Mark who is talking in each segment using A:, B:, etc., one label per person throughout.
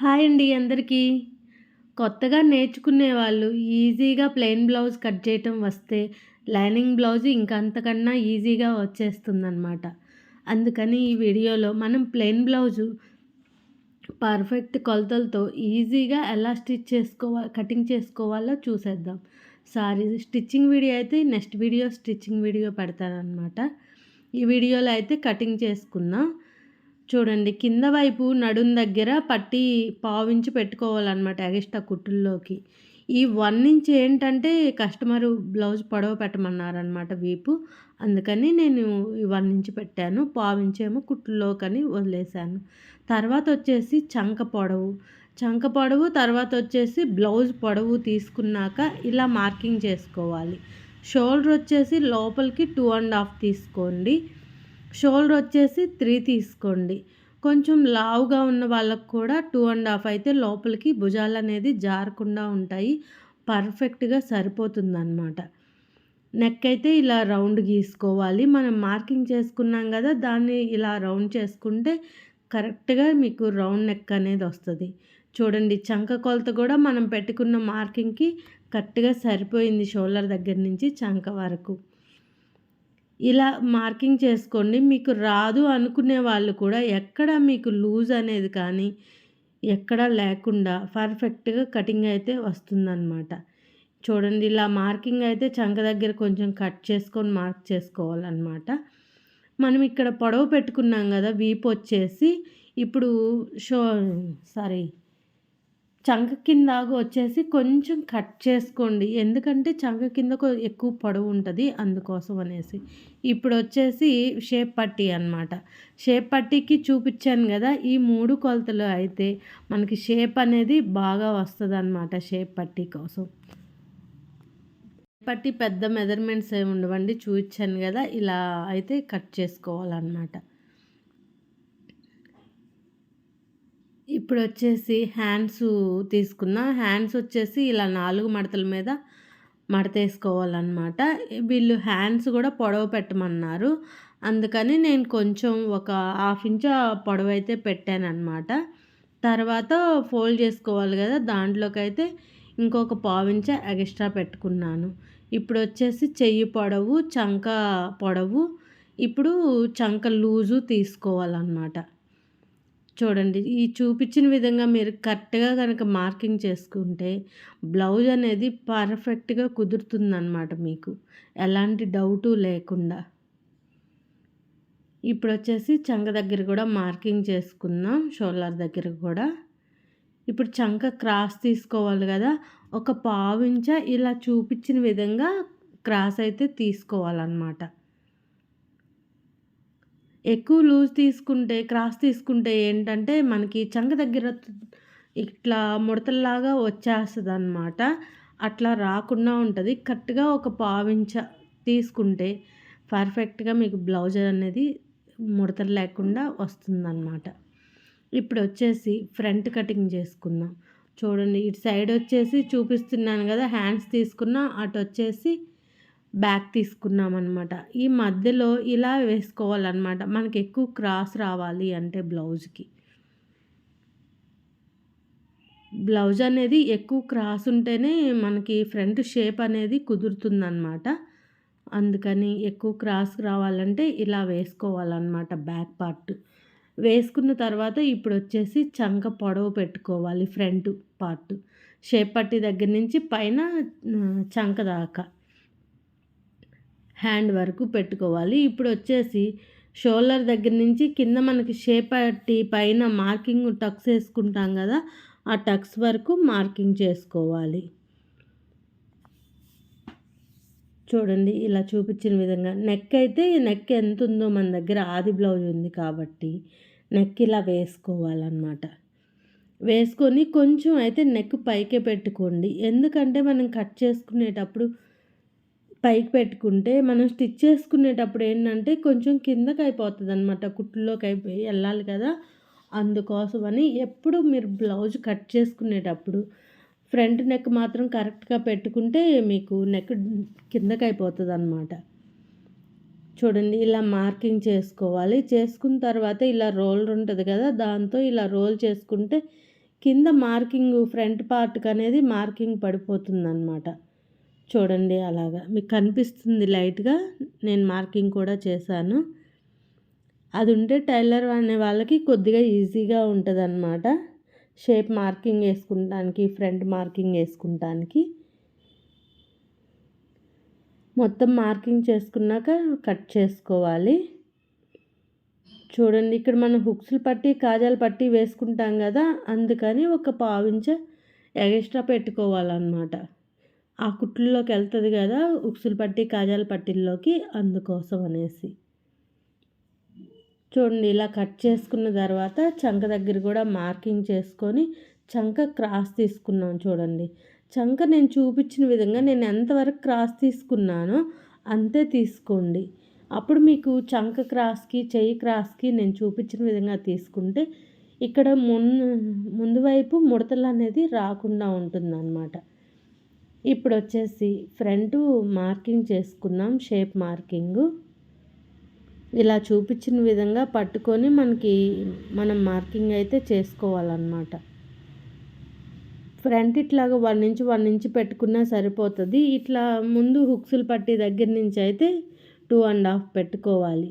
A: Hi అండి అందరికీ. కొత్తగా నేర్చుకునే వాళ్ళు ఈజీగా ప్లెయిన్ బ్లౌజ్ కట్ చేయటం వస్తే లైనింగ్ బ్లౌజ్ ఇంకంతకన్నా ఈజీగా వచ్చేస్తుందన్నమాట. అందుకని ఈ వీడియోలో మనం ప్లెయిన్ బ్లౌజు పర్ఫెక్ట్ కొలతలతో ఈజీగా ఎలా స్టిచ్ చేసుకోవాలి కటింగ్ చేసుకోవాలో చూసేద్దాం. సారీ స్టిచ్చింగ్ వీడియో అయితే నెక్స్ట్ వీడియో స్టిచ్చింగ్ వీడియో పెడతానమాట ఈ వీడియోలో అయితే కటింగ్ చేసుకుందాం. చూడండి కింద వైపు నడుం దగ్గర పట్టి పావించి పెట్టుకోవాలన్నమాట ఎగస్ట్రా కుట్టుల్లోకి. ఈ వన్ ఇంచ్ ఏంటంటే కస్టమర్ బ్లౌజ్ పొడవ పెట్టమన్నారనమాట వీపు. అందుకని నేను ఈ వన్ ఇంచ్ పెట్టాను పావించేమో కుట్టుల్లోకని వదిలేశాను. తర్వాత వచ్చేసి చంక పొడవు. చంక పొడవు తర్వాత వచ్చేసి బ్లౌజ్ పొడవు తీసుకున్నాక ఇలా మార్కింగ్ చేసుకోవాలి. షోల్డర్ వచ్చేసి లోపలికి టూ అండ్ హాఫ్ తీసుకోండి. షోల్డర్ వచ్చేసి త్రీ తీసుకోండి. కొంచెం లావుగా ఉన్న వాళ్ళకు కూడా టూ అండ్ హాఫ్ అయితే లోపలికి భుజాలు అనేది జారకుండా ఉంటాయి. పర్ఫెక్ట్గా సరిపోతుందన్నమాట. నెక్ అయితే ఇలా రౌండ్ గీసుకోవాలి. మనం మార్కింగ్ చేసుకున్నాం కదా దాన్ని ఇలా రౌండ్ చేసుకుంటే కరెక్ట్గా మీకు రౌండ్ నెక్ అనేది వస్తుంది. చూడండి చంక కొలత కూడా మనం పెట్టుకున్న మార్కింగ్కి కరెక్ట్గా సరిపోయింది షోల్డర్ దగ్గర నుంచి చంక వరకు. ఇలా మార్కింగ్ చేసుకోండి. మీకు రాదు అనుకునే వాళ్ళు కూడా ఎక్కడ మీకు లూజ్ అనేది కానీ ఎక్కడ లేకుండా పర్ఫెక్ట్గా కటింగ్ అయితే వస్తుందన్నమాట. చూడండి ఇలా మార్కింగ్ అయితే చంక దగ్గర కొంచెం కట్ చేసుకొని మార్క్ చేసుకోవాలన్నమాట. మనం ఇక్కడ పొడవు పెట్టుకున్నాం కదా వీపు వచ్చేసి ఇప్పుడు షో సారీ చంక కిందాకు వచ్చేసి కొంచెం కట్ చేసుకోండి. ఎందుకంటే చంక కింద ఎక్కువ పొడవు ఉంటుంది అందుకోసం అనేసి. ఇప్పుడు వచ్చేసి షేప్ పట్టీ అనమాట షేప్ పట్టీకి చూపించాను కదా ఈ మూడు కొలతలు అయితే మనకి షేప్ అనేది బాగా వస్తుంది అనమాట షేప్ పట్టీ కోసం. పట్టి పెద్ద మెజర్మెంట్స్ ఏమి ఉండవండి చూపించాను కదా ఇలా అయితే కట్ చేసుకోవాలన్నమాట. ఇప్పుడు వచ్చేసి హ్యాండ్స్ తీసుకున్న. హ్యాండ్స్ వచ్చేసి ఇలా నాలుగు మడతల మీద మడతేసుకోవాలన్నమాట. వీళ్ళు హ్యాండ్స్ కూడా పొడవు పెట్టమన్నారు. అందుకని నేను కొంచెం ఒక హాఫ్ ఇంచ్ పొడవు అయితే పెట్టానమాట తర్వాత ఫోల్డ్ చేసుకోవాలి కదా దాంట్లోకి అయితే ఇంకొక పావించ ఎక్స్ట్రా పెట్టుకున్నాను. ఇప్పుడు వచ్చేసి చెయ్యి పొడవు చంక పొడవు ఇప్పుడు చంక లూజు తీసుకోవాలన్నమాట. చూడండి ఈ చూపించిన విధంగా మీరు కరెక్ట్గా కనుక మార్కింగ్ చేసుకుంటే బ్లౌజ్ అనేది పర్ఫెక్ట్గా కుదురుతుందన్నమాట మీకు. ఎలాంటి డౌటు లేకుండా. ఇప్పుడు వచ్చేసి చంక దగ్గర కూడా మార్కింగ్ చేసుకుందాం షోల్డర్ దగ్గర కూడా. ఇప్పుడు చంక క్రాస్ తీసుకోవాలి కదా ఒక పావించ ఇలా చూపించిన విధంగా క్రాస్ అయితే తీసుకోవాలన్నమాట. ఎక్కువ లూజ్ తీసుకుంటే క్రాస్ తీసుకుంటే ఏంటంటే మనకి చంక దగ్గర ఇట్లా ముడతల్లాగా వచ్చేస్తుంది అనమాట అట్లా రాకుండా ఉంటుంది. కరెక్ట్గా ఒక పావించ తీసుకుంటే పర్ఫెక్ట్గా మీకు బ్లౌజ్ అనేది ముడతలు లేకుండా వస్తుందన్నమాట. ఇప్పుడు వచ్చేసి ఫ్రంట్ కటింగ్ చేసుకుందాం. చూడండి ఇటు సైడ్ వచ్చేసి చూపిస్తున్నాను కదా హ్యాండ్స్ తీసుకున్నా అటు వచ్చేసి బ్యాక్ తీసుకున్నామన్నమాట. ఈ మధ్యలో ఇలా వేసుకోవాలన్నమాట. మనకి ఎక్కువ క్రాస్ రావాలి అంటే బ్లౌజ్కి. బ్లౌజ్ అనేది ఎక్కువ క్రాస్ ఉంటేనే మనకి ఫ్రంట్ షేప్ అనేది కుదురుతుందన్నమాట. అందుకని ఎక్కువ క్రాస్ రావాలంటే ఇలా వేసుకోవాలన్నమాట బ్యాక్ పార్ట్. వేసుకున్న తర్వాత ఇప్పుడు వచ్చేసి చంక పొడవు పెట్టుకోవాలి ఫ్రంట్ పార్ట్. షేప్ పట్టి దగ్గర నుంచి పైన చంక దాకా. హ్యాండ్ వరకు పెట్టుకోవాలి. ఇప్పుడు వచ్చేసి షోల్డర్ దగ్గర నుంచి కింద మనకి షేప్ అట్టి పైన మార్కింగ్ టక్స్ వేసుకుంటాం కదా ఆ టక్స్ వరకు మార్కింగ్ చేసుకోవాలి. చూడండి ఇలా చూపించిన విధంగా. నెక్ అయితే నెక్ ఎంత ఉందో మన దగ్గర ఆది బ్లౌజ్ ఉంది కాబట్టి నెక్ ఇలా వేసుకోవాలన్నమాట. వేసుకొని కొంచెం అయితే నెక్ పైకే పెట్టుకోండి. ఎందుకంటే మనం కట్ చేసుకునేటప్పుడు పైకి పెట్టుకుంటే మనం స్టిచ్ చేసుకునేటప్పుడు ఏంటంటే కొంచెం కిందకి అయిపోతుంది అనమాట కుట్టులోకి అయిపోయి వెళ్ళాలి కదా. అందుకోసమని ఎప్పుడు మీరు బ్లౌజ్ కట్ చేసుకునేటప్పుడు ఫ్రంట్ నెక్ మాత్రం కరెక్ట్గా పెట్టుకుంటే మీకు నెక్ కిందకి అయిపోతుంది అనమాట చూడండి ఇలా మార్కింగ్ చేసుకోవాలి. చేసుకున్న తర్వాత ఇలా రోలర్ ఉంటుంది కదా దాంతో ఇలా రోల్ చేసుకుంటే కింద మార్కింగ్ ఫ్రంట్ పార్ట్కి అనేది మార్కింగ్ పడిపోతుంది అనమాట చూడండి అలాగా. మీకు కనిపిస్తుంది లైట్గా నేను మార్కింగ్ కూడా చేశాను. అది ఉంటే టైలర్ అనే వాళ్ళకి కొద్దిగా ఈజీగా ఉంటుంది అనమాట షేప్ మార్కింగ్ వేసుకుంటానికి ఫ్రంట్ మార్కింగ్ వేసుకుంటానికి. మొత్తం మార్కింగ్ చేసుకున్నాక కట్ చేసుకోవాలి. చూడండి ఇక్కడ మనం హుక్స్లు పట్టి కాజాలు పట్టి వేసుకుంటాం కదా అందుకని ఒక పావించ ఎక్స్ట్రా పెట్టుకోవాలన్నమాట. ఆ కుట్లలోకి వెళ్తుంది కదా ఉక్సులు పట్టి కాజాల పట్టిల్లోకి అందుకోసం అనేసి. చూడండి ఇలా కట్ చేసుకున్న తర్వాత చంక దగ్గర కూడా మార్కింగ్ చేసుకొని చంక క్రాస్ తీసుకున్నాను చూడండి. చంక నేను చూపించిన విధంగా నేను ఎంతవరకు క్రాస్ తీసుకున్నానో అంతే తీసుకోండి. అప్పుడు మీకు చంక క్రాస్కి చెయ్యి క్రాస్కి నేను చూపించిన విధంగా తీసుకుంటే ఇక్కడ ముందు ముందు వైపు ముడతలు అనేది రాకుండా ఉంటుందన్నమాట. ఇప్పుడు వచ్చేసి ఫ్రంట్ మార్కింగ్ చేసుకున్నాం షేప్ మార్కింగు. ఇలా చూపించిన విధంగా పట్టుకొని మనకి మనం మార్కింగ్ అయితే చేసుకోవాలన్నమాట. ఫ్రంట్ ఇట్లాగా వన్ ఇంచ్ వన్ ఇంచ్ పెట్టుకున్నా సరిపోతుంది. ఇట్లా ముందు హుక్స్లు పట్టి దగ్గర నుంచి అయితే టూ అండ్ హాఫ్ పెట్టుకోవాలి.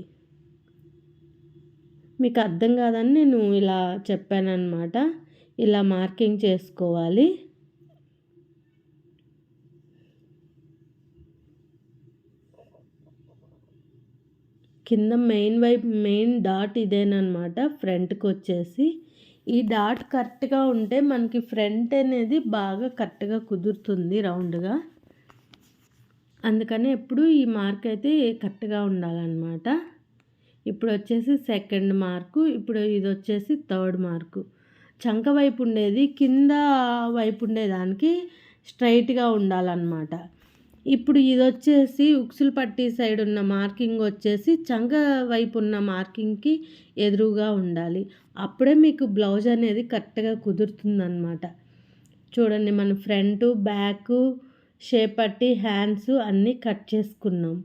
A: మీకు అర్థం కాదని నేను ఇలా చెప్పానమాట ఇలా మార్కింగ్ చేసుకోవాలి. కింద మెయిన్ వైపు మెయిన్ డాట్ ఇదేనమాట ఫ్రంట్కి వచ్చేసి ఈ డాట్ కరెక్ట్గా ఉంటే మనకి ఫ్రంట్ అనేది బాగా కరెక్ట్గా కుదురుతుంది రౌండ్గా. అందుకని ఎప్పుడు ఈ మార్క్ అయితే కరెక్ట్గా ఉండాలన్నమాట. ఇప్పుడు వచ్చేసి సెకండ్ మార్కు ఇప్పుడు ఇది వచ్చేసి థర్డ్ మార్కు. చంక వైపు ఉండేది కింద వైపు ఉండేదానికి స్ట్రైట్గా ఉండాలన్నమాట. ఇప్పుడు ఇది వచ్చేసి ఉక్సులు పట్టి సైడ్ ఉన్న మార్కింగ్ వచ్చేసి చంక వైపు ఉన్న మార్కింగ్కి ఎదురుగా ఉండాలి. అప్పుడే మీకు బ్లౌజ్ అనేది కరెక్ట్గా కుదురుతుందన్నమాట. చూడండి మన ఫ్రంట్ బ్యాక్ షేప్ పట్టి హ్యాండ్స్ అన్నీ కట్ చేసుకున్నాం.